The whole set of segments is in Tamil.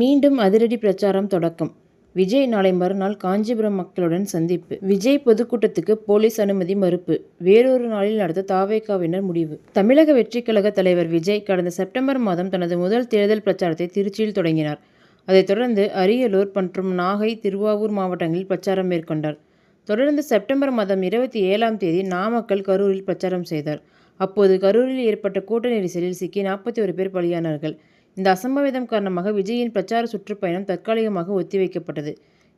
மீண்டும் அதிரடி பிரச்சாரம் தொடக்கம். விஜய் நாளை மறுநாள் காஞ்சிபுரம் மக்களுடன் சந்திப்பு. விஜய் பொதுக்கூட்டத்துக்கு போலீஸ் அனுமதி மறுப்பு. வேறொரு நாளில் நடத்த தாவேகாவினர் முடிவு. தமிழக வெற்றிக் கழக தலைவர் விஜய் கடந்த செப்டம்பர் மாதம் தனது முதல் தேர்தல் பிரச்சாரத்தை திருச்சியில் தொடங்கினார். அதைத் தொடர்ந்து அரியலூர் மற்றும் நாகை திருவாவூர் மாவட்டங்களில் பிரச்சாரம் மேற்கொண்டார். தொடர்ந்து செப்டம்பர் மாதம் இருபத்தி ஏழாம் தேதி நாமக்கல் கரூரில் பிரச்சாரம் செய்தார். அப்போது கரூரில் ஏற்பட்ட கூட்ட நெரிசலில் சிக்கி நாற்பத்தி ஒரு பேர் பலியானார்கள். இந்த அசம்பாவிதம் காரணமாக விஜயின் பிரச்சார சுற்றுப்பயணம் தற்காலிகமாக ஒத்திவைக்கப்பட்டது.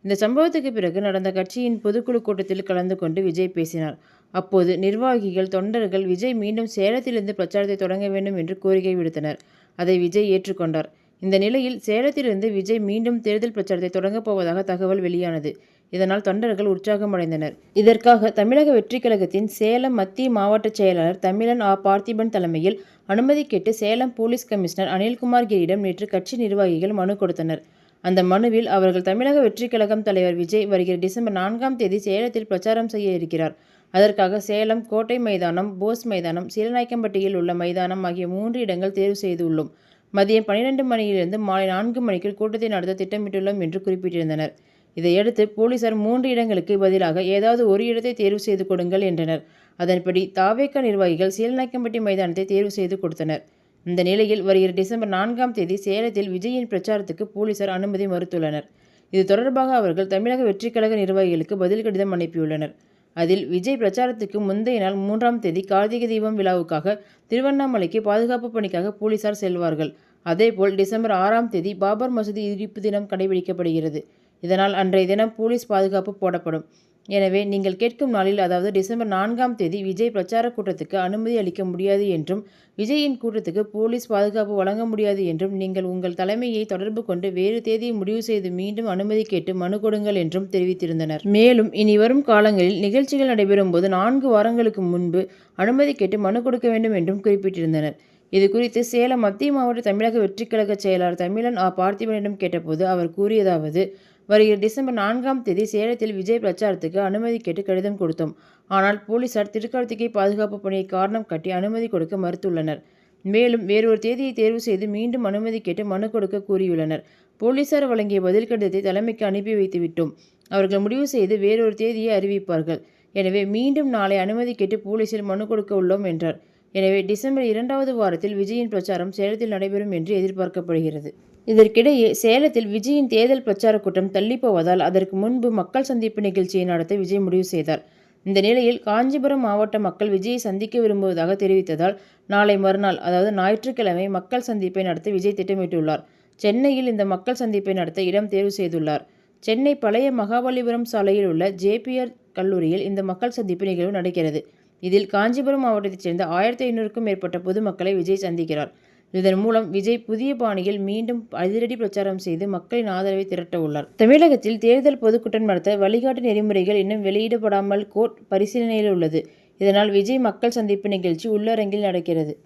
இந்த சம்பவத்துக்கு பிறகு நடந்த கட்சியின் பொதுக்குழு கூட்டத்தில் கலந்து கொண்டு விஜய் பேசினார். அப்போது நிர்வாகிகள் தொண்டர்கள் விஜய் மீண்டும் சேலத்திலிருந்து பிரச்சாரத்தை தொடங்க வேண்டும் என்று கோரிக்கை விடுத்தனர். அதை விஜய் ஏற்றுக்கொண்டார். இந்த நிலையில் சேலத்திலிருந்து விஜய் மீண்டும் தேர்தல் பிரச்சாரத்தை தொடங்கப் போவதாக தகவல் வெளியானது. இதனால் தொண்டர்கள் உற்சாகமடைந்தனர். இதற்காக தமிழக வெற்றிக் கழகத்தின் சேலம் மத்திய மாவட்ட செயலாளர் தமிழன் ஆ. பார்த்திபன் தலைமையில் அனுமதி கேட்டு சேலம் போலீஸ் கமிஷனர் அனில்குமார் கிரியிடம் நேற்று கட்சி நிர்வாகிகள் மனு கொடுத்தனர். அந்த மனுவில் அவர்கள் தமிழக வெற்றிக் கழகம் தலைவர் விஜய் வருகிற டிசம்பர் நான்காம் தேதி சேலத்தில் பிரச்சாரம் செய்ய இருக்கிறார். அதற்காக சேலம் கோட்டை மைதானம் போஸ் மைதானம் சீலநாயக்கம்பட்டியில் உள்ள மைதானம் ஆகிய மூன்று இடங்கள் தேர்வு செய்துள்ளோம். மதியம் பனிரெண்டு மணியிலிருந்து மாலை நான்கு மணிக்கு கூட்டத்தை நடத்த திட்டமிட்டுள்ளோம் என்று குறிப்பிட்டிருந்தனர். இதையடுத்து போலீசார் மூன்று இடங்களுக்கு பதிலாக ஏதாவது ஒரு இடத்தை தேர்வு செய்து கொடுங்கள் என்றனர். அதன்படி தாவேக்கா நிர்வாகிகள் சீலநாயக்கம்பட்டி மைதானத்தை தேர்வு செய்து கொடுத்தனர். இந்த நிலையில் வருகிற டிசம்பர் நான்காம் தேதி சேலத்தில் விஜயின் பிரச்சாரத்துக்கு போலீசார் அனுமதி மறுத்துள்ளனர். இது தொடர்பாக அவர்கள் தமிழக வெற்றிக் கழக நிர்வாகிகளுக்கு பதில் கடிதம் அனுப்பியுள்ளனர். அதில் விஜய் பிரச்சாரத்துக்கு முந்தைய நாள் மூன்றாம் தேதி கார்த்திகை தீபம் விழாவுக்காக திருவண்ணாமலைக்கு பாதுகாப்பு பணிக்காக போலீசார் செல்வார்கள். அதேபோல் டிசம்பர் ஆறாம் தேதி பாபர் மசூதி இடிப்பு தினம் கடைபிடிக்கப்படுகிறது. இதனால் அன்றைய தினம் போலீஸ் பாதுகாப்பு போடப்படும். எனவே நீங்கள் கேட்கும் நாளில் அதாவது டிசம்பர் நான்காம் தேதி விஜய் பிரச்சார கூட்டத்துக்கு அனுமதி அளிக்க முடியாது என்றும் விஜயின் கூட்டத்துக்கு போலீஸ் பாதுகாப்பு வழங்க முடியாது என்றும் நீங்கள் உங்கள் தலைமையை தொடர்பு கொண்டு வேறு தேதியை முடிவு செய்து மீண்டும் அனுமதி கேட்டு மனு கொடுங்கள் என்றும் தெரிவித்திருந்தனர். மேலும் இனி வரும் காலங்களில் நிகழ்ச்சிகள் நடைபெறும் போது நான்கு வாரங்களுக்கு முன்பு அனுமதி கேட்டு மனு கொடுக்க வேண்டும் என்றும் குறிப்பிட்டிருந்தனர். இது குறித்து சேலம் மத்திய மாவட்ட தமிழக வெற்றிக்கழக செயலாளர் தமிழன் ஆ. பார்த்திபனிடம் கேட்டபோது அவர் கூறியதாவது வருகிற டிசம்பர் நான்காம் தேதி சேலத்தில் விஜய் பிரச்சாரத்துக்கு அனுமதி கேட்டு கடிதம் கொடுத்தோம். ஆனால் போலீசார் திருக்கார்த்திகை பாதுகாப்பு பணியை காரணம் காட்டி அனுமதி கொடுக்க மறுத்துள்ளனர். மேலும் வேறொரு தேதியை தேர்வு செய்து மீண்டும் அனுமதி கேட்டு மனு கொடுக்க கூறியுள்ளனர். போலீசார் வழங்கிய பதில் கடிதத்தை தலைமைக்கு அனுப்பி வைத்து விட்டோம். அவர்கள் முடிவு செய்து வேறொரு தேதியை அறிவிப்பார்கள். எனவே மீண்டும் நாளை அனுமதி கேட்டு போலீசில் மனு கொடுக்க உள்ளோம் என்றார். எனவே டிசம்பர் இரண்டாவது வாரத்தில் விஜயின் பிரச்சாரம் சேலத்தில் நடைபெறும் என்று எதிர்பார்க்கப்படுகிறது. இதற்கிடையே சேலத்தில் விஜயின் தேர்தல் பிரச்சார கூட்டம் தள்ளிப்போவதால் அதற்கு முன்பு மக்கள் சந்திப்பு நிகழ்ச்சியை நடத்த விஜய் முடிவு செய்தார். இந்த நிலையில் காஞ்சிபுரம் மாவட்ட மக்கள் விஜயை சந்திக்க விரும்புவதாக தெரிவித்ததால் நாளை மறுநாள் அதாவது ஞாயிற்றுக்கிழமை மக்கள் சந்திப்பை நடத்த விஜய் திட்டமிட்டுள்ளார். சென்னையில் இந்த மக்கள் சந்திப்பை நடத்த இடம் தேர்வு செய்துள்ளார். சென்னை பழைய மகாபலிபுரம் சாலையில் உள்ள ஜேபிஆர் கல்லூரியில் இந்த மக்கள் சந்திப்பு நிகழ்வு நடக்கிறது. இதில் காஞ்சிபுரம் மாவட்டத்தைச் சேர்ந்த ஆயிரத்தி ஐநூறுக்கும் மேற்பட்ட பொதுமக்களை விஜய் சந்திக்கிறார். இதன் மூலம் விஜய் புதிய பாணியில் மீண்டும் அதிரடி பிரச்சாரம் செய்து மக்களின் ஆதரவை திரட்ட உள்ளார். தமிழகத்தில் தேர்தல் பொதுக்கூட்டம் நடத்த வழிகாட்டு நெறிமுறைகள் இன்னும் வெளியிடப்படாமல் கோர்ட் பரிசீலனையில் உள்ளது. இதனால் விஜய் மக்கள் சந்திப்பு நிகழ்ச்சி உள்ளரங்கில் நடக்கிறது.